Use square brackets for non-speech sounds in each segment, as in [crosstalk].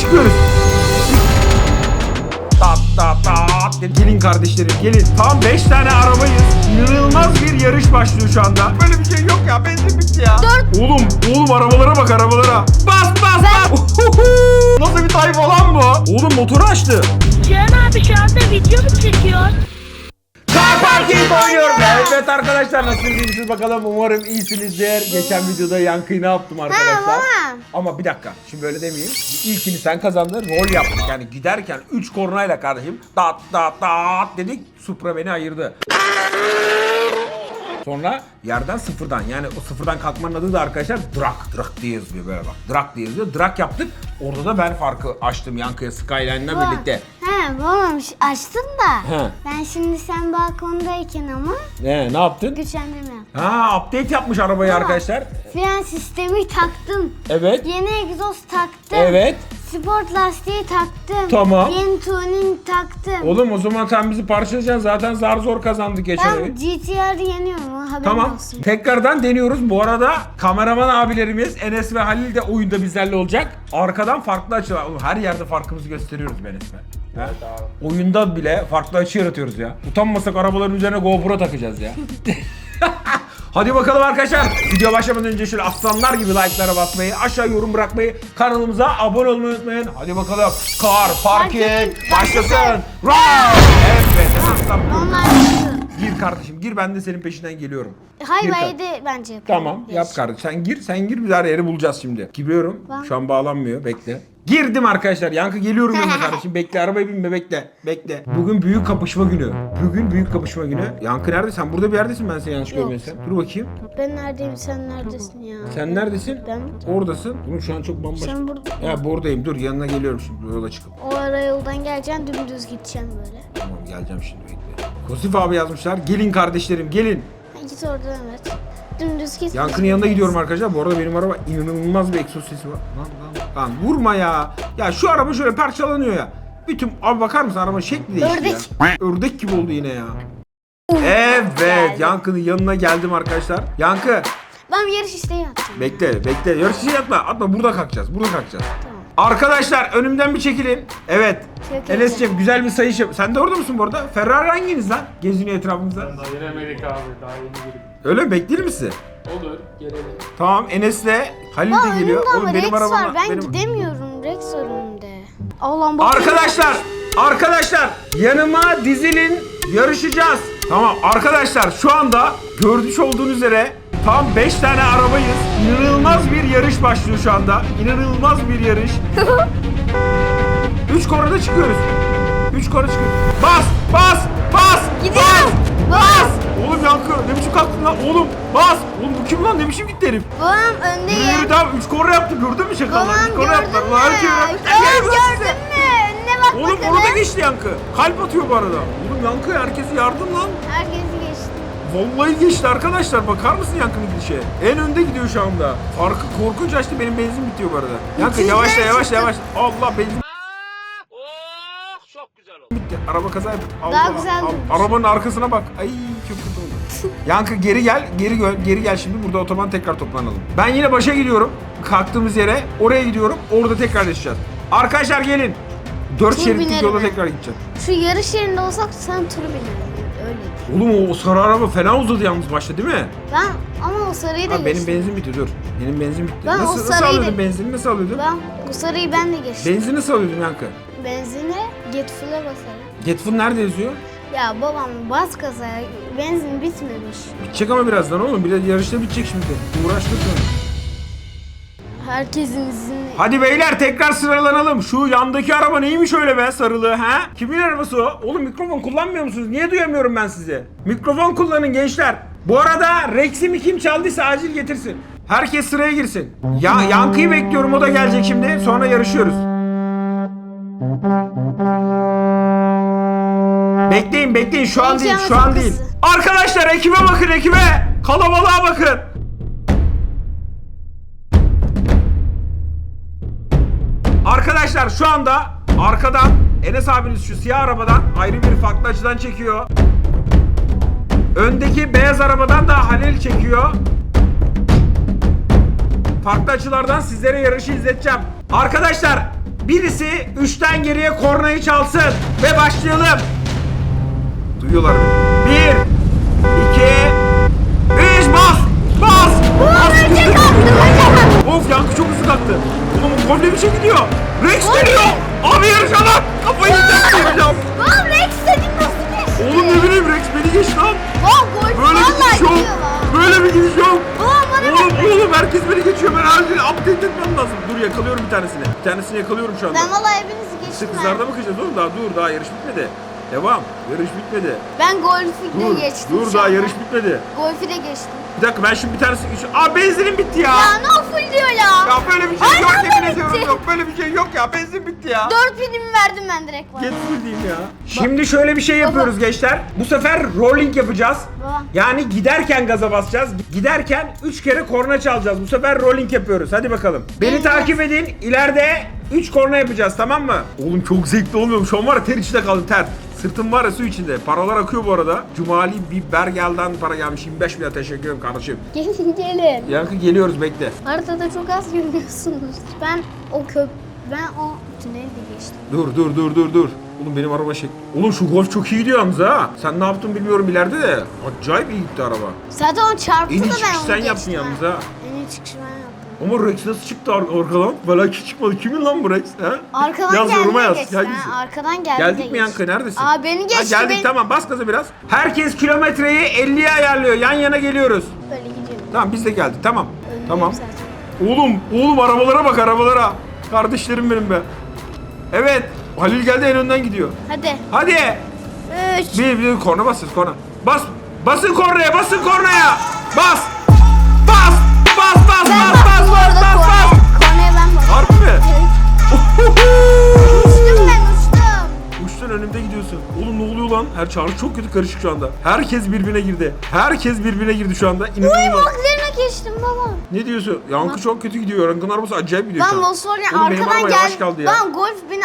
çıkıyoruz. Tat tat tat. Gelin kardeşlerim gelin. Tam 5 tane arabayız. İnanılmaz bir yarış başlıyor şu anda. Böyle bir şey yok ya. Benzin bitti ya. Oğlum, oğlum arabalara bak arabalara. Bas bas bas. [laughs] Nasıl bir tayfa lan bu? Oğlum motoru açtı. Cihan abi şu anda video mu çekiyor? Parking oynuyorum. Evet arkadaşlar nasılsınız iyi misiniz bakalım umarım iyisinizdir. Geçen videoda yankıyı ne yaptım arkadaşlar. Ama bir dakika şimdi böyle demeyeyim. İlkini sen kazandın rol yaptık yani giderken 3 kornayla kardeşim dat dat dat dedik Supra beni ayırdı. Sonra yerden sıfırdan yani o sıfırdan kalkmanın adı da arkadaşlar drag drag diye yazıyor böyle bak. Drag diye yazıyor. Drag yaptık. Orada da ben farkı açtım Yankı'ya Skyline'la birlikte. He babam ş- açtın da. He. Ben şimdi sen balkondayken ama Ne ne yaptın? güçlendirme yaptım. Ha update yapmış arabayı arkadaşlar. Fren sistemi taktım. Evet. Yeni egzoz taktım. Evet. Sport lastiği taktım. Tamam. Yeni tuning taktım. Oğlum o zaman sen bizi parçalayacaksın. Zaten zar zor kazandık geçen ben. GTR'ı yeniyorum ha, haberin Tamam. olsun. Tekrardan deniyoruz. Bu arada kameraman abilerimiz Enes ve Halil de oyunda bizlerle olacak. Arkadan farklı açılar. Oğlum her yerde farkımızı gösteriyoruz ben Enes'le. Ha? Oyunda bile farklı açı yaratıyoruz ya. Utanmasak arabaların üzerine GoPro takacağız ya. [laughs] Hadi bakalım arkadaşlar. Video başlamadan önce şöyle aslanlar gibi like'lara basmayı, aşağı yorum bırakmayı, kanalımıza abone olmayı unutmayın. Hadi bakalım. Car Parking başlasın. Run! Evet. aslan. Gir kardeşim gir ben de senin peşinden geliyorum. Hayır Gir kar- de bence yapalım. Tamam yap kardeşim. Sen gir sen gir biz her yeri bulacağız şimdi. Giriyorum. Şu an bağlanmıyor bekle. Girdim arkadaşlar. Yankı geliyorum yanına [laughs] kardeşim. Bekle arabaya binme bekle. Bekle. Bugün büyük kapışma günü. Bugün büyük kapışma günü. Yankı nerede? Sen burada bir yerdesin ben seni yanlış Yok. görmüyorsam. Dur bakayım. Ben neredeyim sen neredesin ya? Sen neredesin? Ben Oradasın. Oğlum şu an çok bambaşka. Sen burada. Ya buradayım. Dur yanına geliyorum şimdi yola çıkıp. O ara yoldan geleceksin dümdüz gideceksin böyle. Tamam geleceğim şimdi bekle. Kosif abi yazmışlar. Gelin kardeşlerim gelin. Ha, Git oradan evet. Dümdüz git. Yankı'nın yanına gidiyorum arkadaşlar. Bu arada benim araba inanılmaz bir egzoz sesi var. Lan lan lan vurma ya. Ya şu araba şöyle parçalanıyor ya. Bütün abi bakar mısın araba şekli değişti ya. Ördek gibi oldu yine ya. Evet Yankı'nın yanına geldim arkadaşlar. Yankı Ben yarış isteği atacağım. bekle bekle. Yarışı atma atma burada kalkacağız burada kalkacağız. Tamam. Arkadaşlar önümden bir çekilin. Evet. Çok Enes'ciğim güzel bir sayış yap. Sen de orada mısın bu arada? Ferrari hanginiz lan? Geziniyor etrafımızda. Daha yenemedik abi. Daha yeni girdik. Öyle mi? Bekleyelim mi sizi? Olur. Gelelim. Tamam Enes'le Halil Aa, de geliyor. önümde ama Rex var. arabamla- Ben benim- gidemiyorum. Rex var önümde. Allah'ım bak. Arkadaşlar, arkadaşlar yanıma dizilin yarışacağız. Tamam arkadaşlar şu anda görmüş olduğunuz üzere tam 5 tane arabayız. İnanılmaz bir yarış başlıyor şu anda. İnanılmaz bir yarış. [laughs] 3 korada çıkıyoruz. 3 korada çıkıyoruz. Bas, bas, bas. Gidiyorum. Bas. Yankı ne biçim kalktın lan oğlum bas. Oğlum bu kim lan ne biçim gitti herif. Babam Yürü öndeyim. yürü tamam 3 korna yaptı gördün mü şakalar? Babam 3 korna yaptılar. gördün mü? Herkes öğrenmiş. Gel, gel, Babam burası size. gördün mü? Önüne bak Oğlum bakalım. onu da geçti yankı. Kalp atıyor bu arada. Oğlum yankı herkese yardım lan. Herkesi geçti. Vallahi geçti arkadaşlar. Bakar mısın yankının gidişe? En önde gidiyor şu anda. Farkı korkunç açtı. Benim benzin bitiyor bu arada. Yankı yavaşla yavaşla çıktı. yavaş. Allah benzin. Araba kaza yaptı. Daha Allah, güzel Allah. durmuş. Arabanın arkasına bak. Ay çok kötü oldu. Yankı geri gel. Geri gel. Geri gel şimdi. Burada otoban tekrar toplanalım. Ben yine başa gidiyorum. Kalktığımız yere. Oraya gidiyorum. Orada tekrar yaşayacağız. Arkadaşlar gelin. Dört Tur şeritlik binerim yolda ben. tekrar gideceğim. Şu yarış yerinde olsak sen turu binerdin. Öyle. Oğlum o sarı araba fena uzadı yalnız başta değil mi? Ben ama o sarıyı da Abi benim geçtim. benzin bitti dur. Benim benzin bitti. Ben o nasıl, nasıl sarıyı da- alıyordun benzini nasıl alıyordun? Ben o sarıyı ben de geçtim. Benzini nasıl alıyordun Yankı? Benzine get full'e basarım. Getful nerede yazıyor? Ya babam bas gaza benzin bitmemiş. Bitecek ama birazdan oğlum. Biraz yarışta bitecek şimdi. Uğraştık sonra. Herkesin izni. Hadi beyler tekrar sıralanalım. Şu yandaki araba neymiş öyle be sarılı ha? Kimin arabası o? Oğlum mikrofon kullanmıyor musunuz? Niye duyamıyorum ben sizi? Mikrofon kullanın gençler. Bu arada Rex'imi kim çaldıysa acil getirsin. Herkes sıraya girsin. Ya Yankı'yı bekliyorum o da gelecek şimdi. Sonra yarışıyoruz. Bekleyin bekleyin şu an değil şu an değil. Arkadaşlar ekibe bakın ekibe. Kalabalığa bakın. Arkadaşlar şu anda arkadan Enes abiniz şu siyah arabadan ayrı bir farklı açıdan çekiyor. Öndeki beyaz arabadan da Halil çekiyor. Farklı açılardan sizlere yarışı izleteceğim. Arkadaşlar birisi 3'ten geriye kornayı çalsın ve başlayalım. Duyuyorlar beni. 1 2 3 bas! Bas! Bas! Of yankı çok hızlı kalktı. Oğlum komple bir şey gidiyor. Rex geliyor. Etmem lazım. Dur yakalıyorum bir tanesini. Bir tanesini yakalıyorum şu anda. Ben vallahi hepinizi İşte geçtim. kızlarda ha. bakacağız oğlum daha dur daha yarış bitmedi. Devam. Yarış bitmedi. Ben golfü de Dur. geçtim. Dur şu daha anda. yarış bitmedi. Golfü de geçtim. Bir dakika ben şimdi bir tanesi... Aa benzinim bitti ya. Ya ne full diyor ya. Ya böyle bir şey Ay, yok nerede yemin ediyorum yok. Böyle bir şey yok ya. Benzin bitti ya. 4 binim verdim ben direkt bana. Get full diyeyim ya. Şimdi şöyle bir şey yapıyoruz gençler. Bu sefer rolling yapacağız. Baba. Yani giderken gaza basacağız. Giderken 3 kere korna çalacağız. Bu sefer rolling yapıyoruz. Hadi bakalım. Beni takip edin. İleride 3 korna yapacağız tamam mı? Oğlum çok zevkli olmuyor mu? Şu an var ya ter içinde kaldı ter. Sırtım var ya su içinde. Paralar akıyor bu arada. Cumali Bibergel'den para gelmiş. 25 bin teşekkür ederim kardeşim. [laughs] Gelin gelin. Yankı geliyoruz bekle. Haritada çok az görüyorsunuz. Ben o köp... Ben o tüneli geçtim. Dur dur dur dur dur. Oğlum benim araba şey... Oğlum şu golf çok iyi gidiyor yalnız ha. Sen ne yaptın bilmiyorum ileride de. Acayip iyi gitti araba. Zaten o çarptı En da ben onu sen geçtim. yaptın yalnız ha. En iyi çıkışı ben yaptım. Ama Rex nasıl çıktı ar- arkadan? Belki çıkmadı. Kimin lan bu Rex? Ha? Arkadan yaz geldi yoruma de yaz. geçti. Gel ha, gitsin. Arkadan geldi de Geldik mi geçti. Yankı? Neredesin? Aa beni geçti. Ha, geldik beni... tamam bas gaza biraz. Herkes kilometreyi 50'ye ayarlıyor. Yan yana geliyoruz. Böyle gidiyorum. Tamam biz de geldik tamam. Tamam. zaten. Oğlum oğlum arabalara bak arabalara. Kardeşlerim benim be. Evet. Halil geldi en önden gidiyor. Hadi. Hadi. 3. Bir bir korna basıyoruz korna. Bas. Basın kornaya basın kornaya. Bas. Bas bas Ben bas bas bas bas bas. kornaya. Ben. Harbi mi? Uçtum ben uçtum. Uçtan önümde gidiyorsun. Oğlum ne oluyor lan? Her çağrı çok kötü karışık şu anda. Herkes birbirine girdi. Herkes birbirine girdi şu anda. Uy İnanılmaz. baklarına geçtim baba. Ne diyorsun? Yankı çok kötü gidiyor. Yankı'nın arabası acayip gidiyor Ben şu an. Volkswagen Oğlum benim arkadan yavaş geldi. kaldı ya. Ben golf beni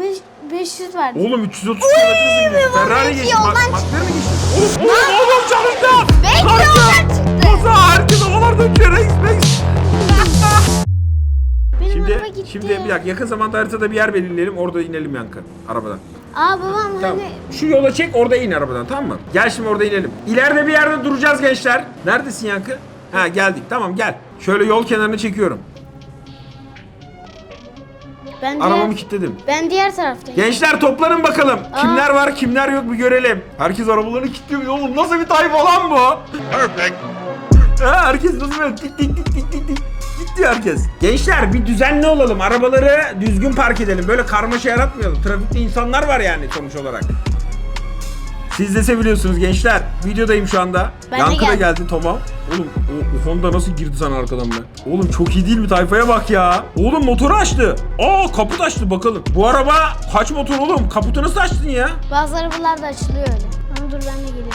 beş- 500 verdi. Oğlum 330 kilometre gidiyor. Mehmet Ferrari iki geçti. yoldan Bak, geçti. Oğlum, oğlum, oğlum çalıştı. Bekle Kaçtı. Reis reis. Benim Şimdi, araba gitti. şimdi bir dakika yakın zamanda haritada bir yer belirleyelim. Orada inelim Yankı arabadan. Aa babam Tamam. hani Şu yola çek orada in arabadan tamam mı? Gel şimdi orada inelim. İleride bir yerde duracağız gençler. Neredesin Yankı? Ha geldik tamam gel. Şöyle yol kenarını çekiyorum. ben diğer, Arabamı kilitledim. ben diğer taraftayım. Gençler toplanın bakalım. Kimler var kimler yok bir görelim. Herkes arabalarını kilitliyor. Oğlum nasıl bir tayfa lan bu? Perfect. Ha, herkes nasıl böyle tik tik tik tik tik tik gitti herkes. Gençler bir düzenli olalım. Arabaları düzgün park edelim. Böyle karmaşa yaratmayalım. Trafikte insanlar var yani sonuç olarak. Siz de seviliyorsunuz gençler. Videodayım şu anda. Ben de Yankı da geldim. geldi tamam. Oğlum o, o Honda nasıl girdi sana arkadan be? Oğlum çok iyi değil mi tayfaya bak ya. Oğlum motoru açtı. Aa kaput açtı bakalım. Bu araba kaç motor oğlum? Kaputu nasıl açtın ya? Bazı arabalar da açılıyor öyle. Ama dur ben de geliyorum.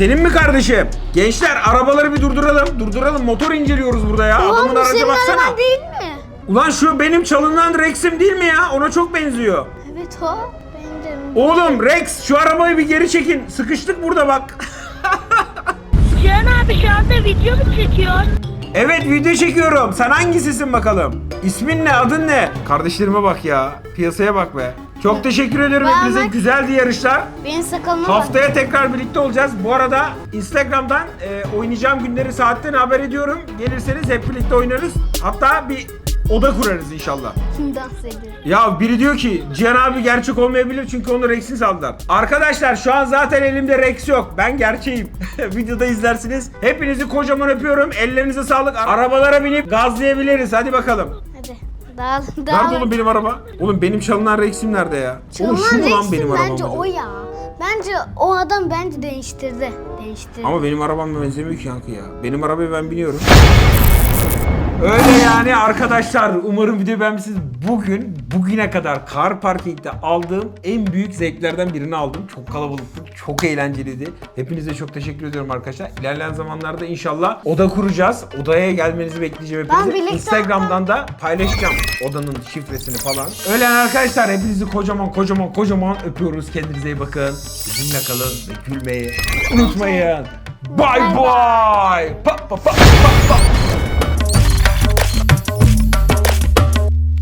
Senin mi kardeşim? Gençler arabaları bir durduralım. Durduralım. Motor inceliyoruz burada ya. Ulan Adamın bu araca senin baksana. araban değil mi? Ulan şu benim çalınan Rex'im değil mi ya? Ona çok benziyor. Evet o. Benim de. Oğlum Rex şu arabayı bir geri çekin. Sıkıştık burada bak. [laughs] Cihan abi şu anda video mu çekiyor? evet video çekiyorum. Sen hangisisin bakalım? İsmin ne? Adın ne? Kardeşlerime bak ya. Piyasaya bak be. Çok teşekkür ederim Bana- hepinize. Güzeldi yarışlar. Benim sakalıma bak. Haftaya tekrar birlikte olacağız. Bu arada Instagram'dan e, oynayacağım günleri saatten haber ediyorum. Gelirseniz hep birlikte oynarız. Hatta bir oda kurarız inşallah. Kim dans ediyor? Ya biri diyor ki Cihan abi gerçek olmayabilir çünkü onu Rex'in saldılar. Arkadaşlar şu an zaten elimde Rex yok. Ben gerçeğim. [laughs] Videoda izlersiniz. Hepinizi kocaman öpüyorum. Ellerinize sağlık. Arabalara binip gazlayabiliriz. Hadi bakalım. Dağıl, dağıl. Nerede oğlum benim araba? Oğlum benim çalınan Rex'im nerede ya? oğlum şu Çalınan mu lan Rex'in benim arabam? bence acaba? o ya. Bence o adam bence değiştirdi. Değiştirdi. Ama benim arabam benzemiyor ki yankı ya. Benim arabaya ben biniyorum. Öyle yani arkadaşlar. Umarım video beğenmişsiniz. Bugün bugüne kadar car parking'de aldığım en büyük zevklerden birini aldım. Çok kalabalıktı. Çok eğlenceliydi. Hepinize çok teşekkür ediyorum arkadaşlar. İlerleyen zamanlarda inşallah oda kuracağız. Odaya gelmenizi bekleyeceğim Ben hepinizi. birlikte- Instagram'dan da paylaşacağım odanın şifresini falan. Öyle arkadaşlar hepinizi kocaman kocaman kocaman öpüyoruz. Kendinize iyi bakın. Bizimle kalın ve gülmeyi unutmayın. Bye bye. Pa, pa, pa, pa.